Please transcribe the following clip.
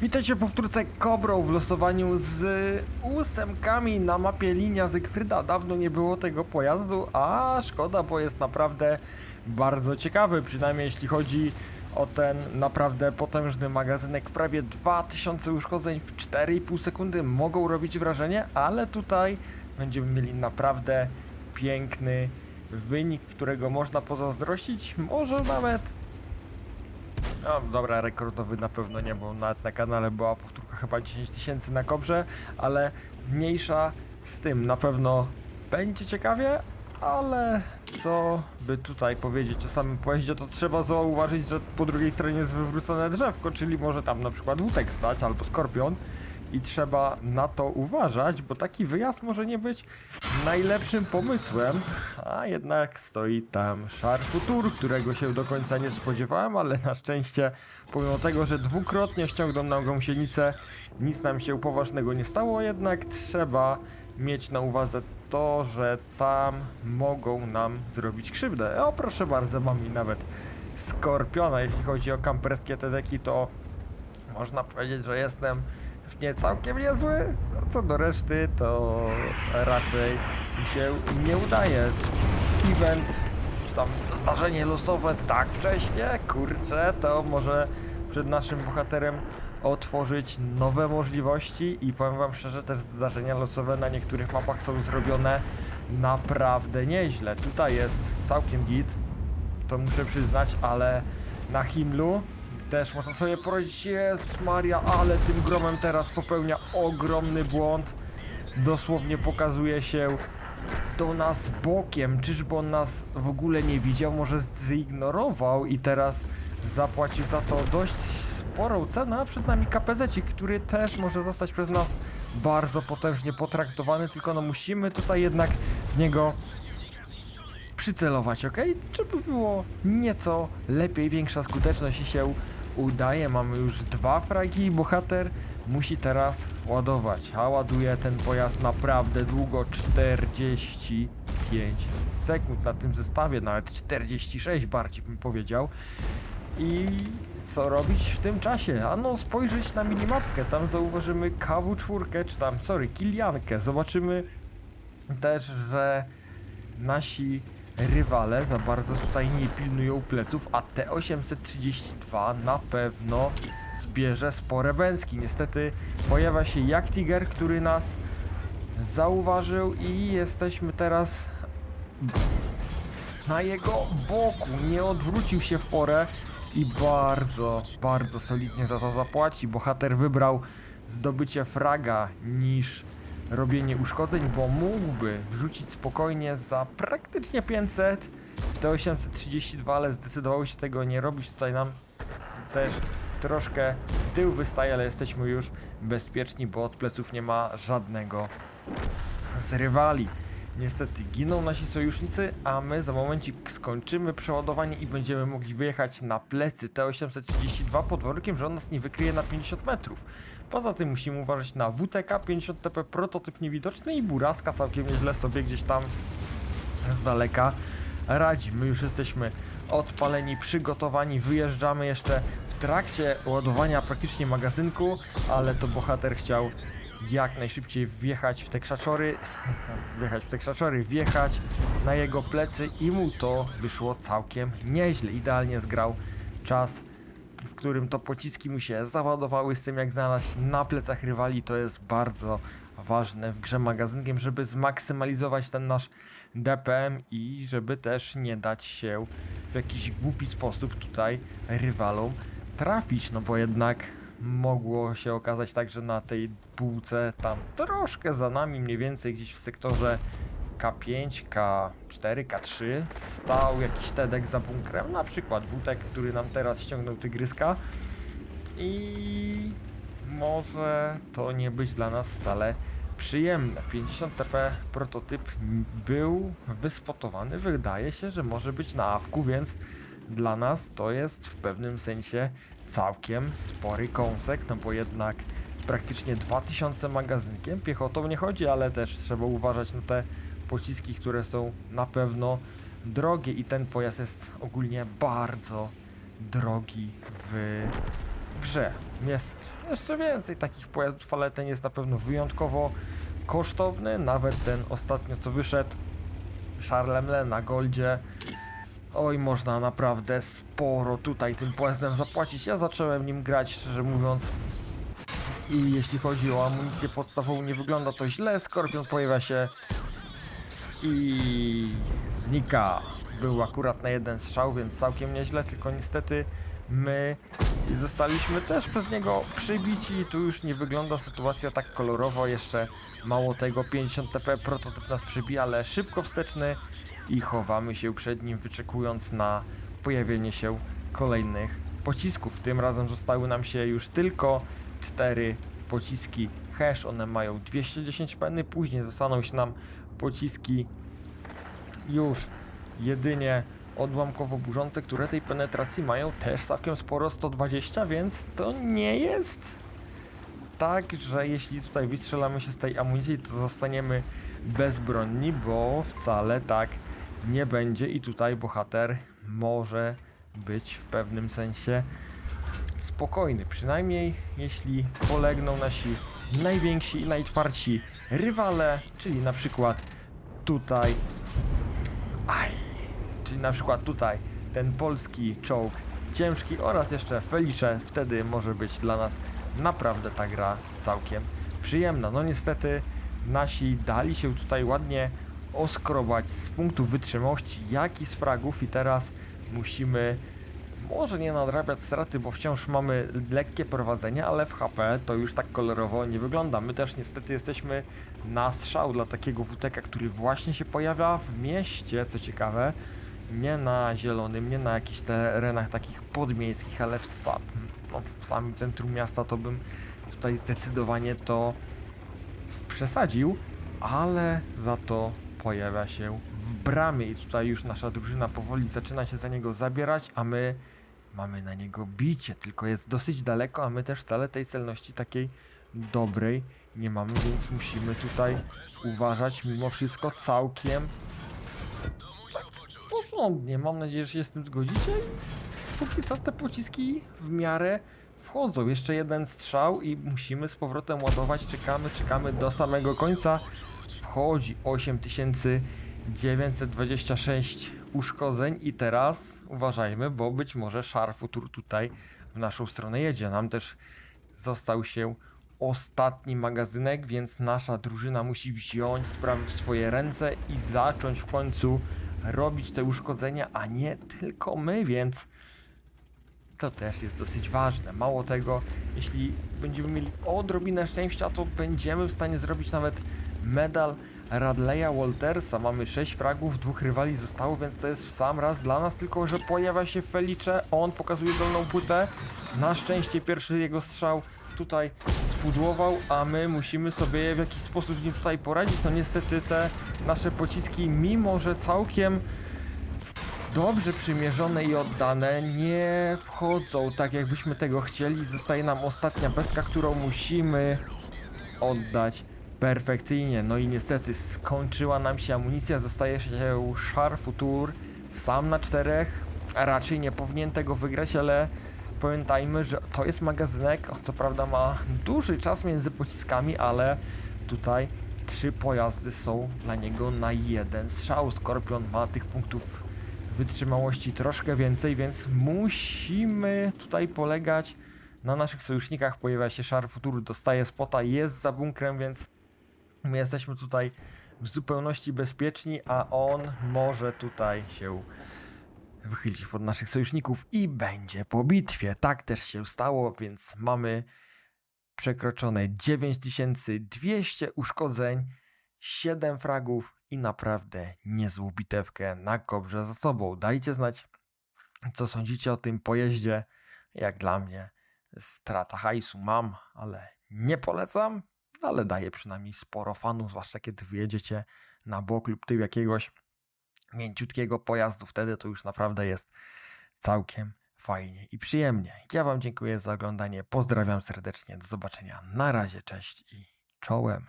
Witajcie po powtórce Kobrą w losowaniu z ósemkami na mapie linia Zygfryda. Dawno nie było tego pojazdu, a szkoda, bo jest naprawdę bardzo ciekawy, przynajmniej jeśli chodzi o ten naprawdę potężny magazynek. Prawie 2000 uszkodzeń w 4,5 sekundy mogą robić wrażenie, ale tutaj będziemy mieli naprawdę piękny wynik, którego można pozazdrościć, może nawet no dobra, rekordowy na pewno nie, bo nawet na kanale była powtórka chyba 10 tysięcy na kobrze, ale mniejsza z tym. Na pewno będzie ciekawie, ale co by tutaj powiedzieć o samym pojeździe, to trzeba zauważyć, że po drugiej stronie jest wywrócone drzewko, czyli może tam na przykład łutek stać albo skorpion i trzeba na to uważać, bo taki wyjazd może nie być najlepszym pomysłem, a jednak stoi tam Sharp Futur, którego się do końca nie spodziewałem, ale na szczęście pomimo tego, że dwukrotnie ściągnął nam gąsienicę, nic nam się poważnego nie stało, jednak trzeba mieć na uwadze to, że tam mogą nam zrobić krzywdę. O proszę bardzo, mam i nawet Skorpiona, jeśli chodzi o kamperskie te deki, to można powiedzieć, że jestem nie całkiem niezły. No, co do reszty, to raczej mi się nie udaje. Event, czy tam zdarzenie losowe tak wcześnie, kurczę, to może przed naszym bohaterem otworzyć nowe możliwości i powiem wam szczerze, też zdarzenia losowe na niektórych mapach są zrobione naprawdę nieźle. Tutaj jest całkiem git, to muszę przyznać, ale na Himlu też można sobie poradzić. Jest Maria, ale tym gromem teraz popełnia ogromny błąd. Dosłownie pokazuje się do nas bokiem. Czyżby on nas w ogóle nie widział? Może zignorował i teraz zapłaci za to dość sporą cenę. A przed nami KPZ, który też może zostać przez nas bardzo potężnie potraktowany, tylko no musimy tutaj jednak w niego przycelować, ok? Żeby było nieco lepiej, większa skuteczność i się udaje. Mamy już dwa fragi i bohater musi teraz ładować. A ładuje ten pojazd naprawdę długo 45 sekund na tym zestawie, nawet 46 bardziej bym powiedział. I co robić w tym czasie? Ano spojrzeć na minimapkę, tam zauważymy KW4, czy tam, sorry, Kiliankę. Zobaczymy też, że nasi rywale za bardzo tutaj nie pilnują pleców, a T832 na pewno zbierze spore bęski. Niestety pojawia się jak Tiger, który nas zauważył i jesteśmy teraz na jego boku. Nie odwrócił się w porę i bardzo, bardzo solidnie za to zapłaci. Bohater wybrał zdobycie fraga niż robienie uszkodzeń, bo mógłby wrzucić spokojnie za praktycznie 500 w T832, ale zdecydował się tego nie robić. Tutaj nam też troszkę tył wystaje, ale jesteśmy już bezpieczni, bo od pleców nie ma żadnego z rywali. Niestety giną nasi sojusznicy, a my za momencik skończymy przeładowanie i będziemy mogli wyjechać na plecy T832 pod warunkiem, że on nas nie wykryje na 50 metrów. Poza tym musimy uważać na WTK 50 TP prototyp niewidoczny i Buraska całkiem nieźle sobie gdzieś tam z daleka radzi. My już jesteśmy odpaleni, przygotowani, wyjeżdżamy jeszcze w trakcie ładowania praktycznie magazynku, ale to bohater chciał jak najszybciej wjechać w te krzaczory, wjechać w te krzaczory, wjechać na jego plecy i mu to wyszło całkiem nieźle. Idealnie zgrał czas, w którym to pociski mu się załadowały z tym jak znaleźć na plecach rywali. To jest bardzo ważne w grze magazynkiem, żeby zmaksymalizować ten nasz DPM i żeby też nie dać się w jakiś głupi sposób tutaj rywalom trafić, no bo jednak mogło się okazać tak, że na tej półce tam troszkę za nami, mniej więcej gdzieś w sektorze K5, K4, K3 stał jakiś Tedek za bunkrem, na przykład Wutek, który nam teraz ściągnął tygryska i może to nie być dla nas wcale przyjemne. 50 TP prototyp był wyspotowany, wydaje się, że może być na awku, więc dla nas to jest w pewnym sensie całkiem spory kąsek, no bo jednak praktycznie 2000 magazynkiem. Piechotą nie chodzi, ale też trzeba uważać na te pociski, które są na pewno drogie i ten pojazd jest ogólnie bardzo drogi w grze jest jeszcze więcej takich pojazdów, ale ten jest na pewno wyjątkowo kosztowny. Nawet ten ostatnio co wyszedł, Charlemle na Goldzie. Oj, można naprawdę sporo tutaj tym pojazdem zapłacić. Ja zacząłem nim grać, szczerze mówiąc. I jeśli chodzi o amunicję podstawową, nie wygląda to źle. Skorpion pojawia się i znika. Był akurat na jeden strzał, więc całkiem nieźle, tylko niestety my zostaliśmy też przez niego przybici. Tu już nie wygląda sytuacja tak kolorowo, jeszcze mało tego, 50 TP prototyp nas przybija, ale szybko wsteczny i chowamy się przed nim, wyczekując na pojawienie się kolejnych pocisków. Tym razem zostały nam się już tylko cztery pociski hash, one mają 210 peny, później zostaną się nam pociski już jedynie odłamkowo burzące, które tej penetracji mają też całkiem sporo, 120, więc to nie jest tak, że jeśli tutaj wystrzelamy się z tej amunicji, to zostaniemy bezbronni, bo wcale tak nie będzie i tutaj bohater może być w pewnym sensie spokojny. Przynajmniej jeśli polegną nasi najwięksi i najtwardsi rywale, czyli na przykład tutaj. Aj, czyli na przykład tutaj ten polski czołg ciężki oraz jeszcze Felice, wtedy może być dla nas naprawdę ta gra całkiem przyjemna. No niestety nasi dali się tutaj ładnie oskrobać z punktu wytrzymałości, jak i z fragów i teraz musimy może nie nadrabiać straty, bo wciąż mamy lekkie prowadzenie, ale w HP to już tak kolorowo nie wygląda. My też niestety jesteśmy na strzał dla takiego WTK, który właśnie się pojawia w mieście, co ciekawe. Nie na zielonym, nie na jakichś terenach takich podmiejskich, ale w, sam, no, w samym centrum miasta to bym tutaj zdecydowanie to przesadził, ale za to pojawia się w bramie i tutaj już nasza drużyna powoli zaczyna się za niego zabierać, a my mamy na niego bicie, tylko jest dosyć daleko, a my też wcale tej celności takiej dobrej nie mamy, więc musimy tutaj uważać mimo wszystko całkiem tak porządnie. Mam nadzieję, że się z tym zgodzicie póki co te pociski w miarę wchodzą. Jeszcze jeden strzał i musimy z powrotem ładować. Czekamy, czekamy do samego końca. Wchodzi 8926 uszkodzeń i teraz uważajmy, bo być może Szarfutur tutaj w naszą stronę jedzie. Nam też został się ostatni magazynek, więc nasza drużyna musi wziąć sprawy w swoje ręce i zacząć w końcu robić te uszkodzenia, a nie tylko my, więc to też jest dosyć ważne. Mało tego, jeśli będziemy mieli odrobinę szczęścia, to będziemy w stanie zrobić nawet medal Radleya Waltersa. Mamy 6 fragów, dwóch rywali zostało, więc to jest w sam raz dla nas, tylko że pojawia się Felice, on pokazuje dolną płytę. Na szczęście pierwszy jego strzał tutaj spudłował, a my musimy sobie w jakiś sposób z nim tutaj poradzić. No niestety te nasze pociski, mimo że całkiem dobrze przymierzone i oddane, nie wchodzą tak jakbyśmy tego chcieli. Zostaje nam ostatnia peska, którą musimy oddać perfekcyjnie. No i niestety skończyła nam się amunicja, zostaje się Szarfutur sam na czterech. Raczej nie powinien tego wygrać, ale pamiętajmy, że to jest magazynek, co prawda ma duży czas między pociskami, ale tutaj trzy pojazdy są dla niego na jeden strzał. Skorpion ma tych punktów wytrzymałości troszkę więcej, więc musimy tutaj polegać na naszych sojusznikach. Pojawia się Szar Futur, dostaje spota, jest za bunkrem, więc my jesteśmy tutaj w zupełności bezpieczni, a on może tutaj się wychylić pod naszych sojuszników i będzie po bitwie. Tak też się stało, więc mamy przekroczone 9200 uszkodzeń, 7 fragów i naprawdę niezłą bitewkę na kobrze za sobą. Dajcie znać, co sądzicie o tym pojeździe. Jak dla mnie, strata hajsu mam, ale nie polecam, ale daje przynajmniej sporo fanów, zwłaszcza kiedy wyjedziecie na bok lub tył jakiegoś mięciutkiego pojazdu, wtedy to już naprawdę jest całkiem fajnie i przyjemnie. Ja Wam dziękuję za oglądanie, pozdrawiam serdecznie, do zobaczenia, na razie, cześć i czołem.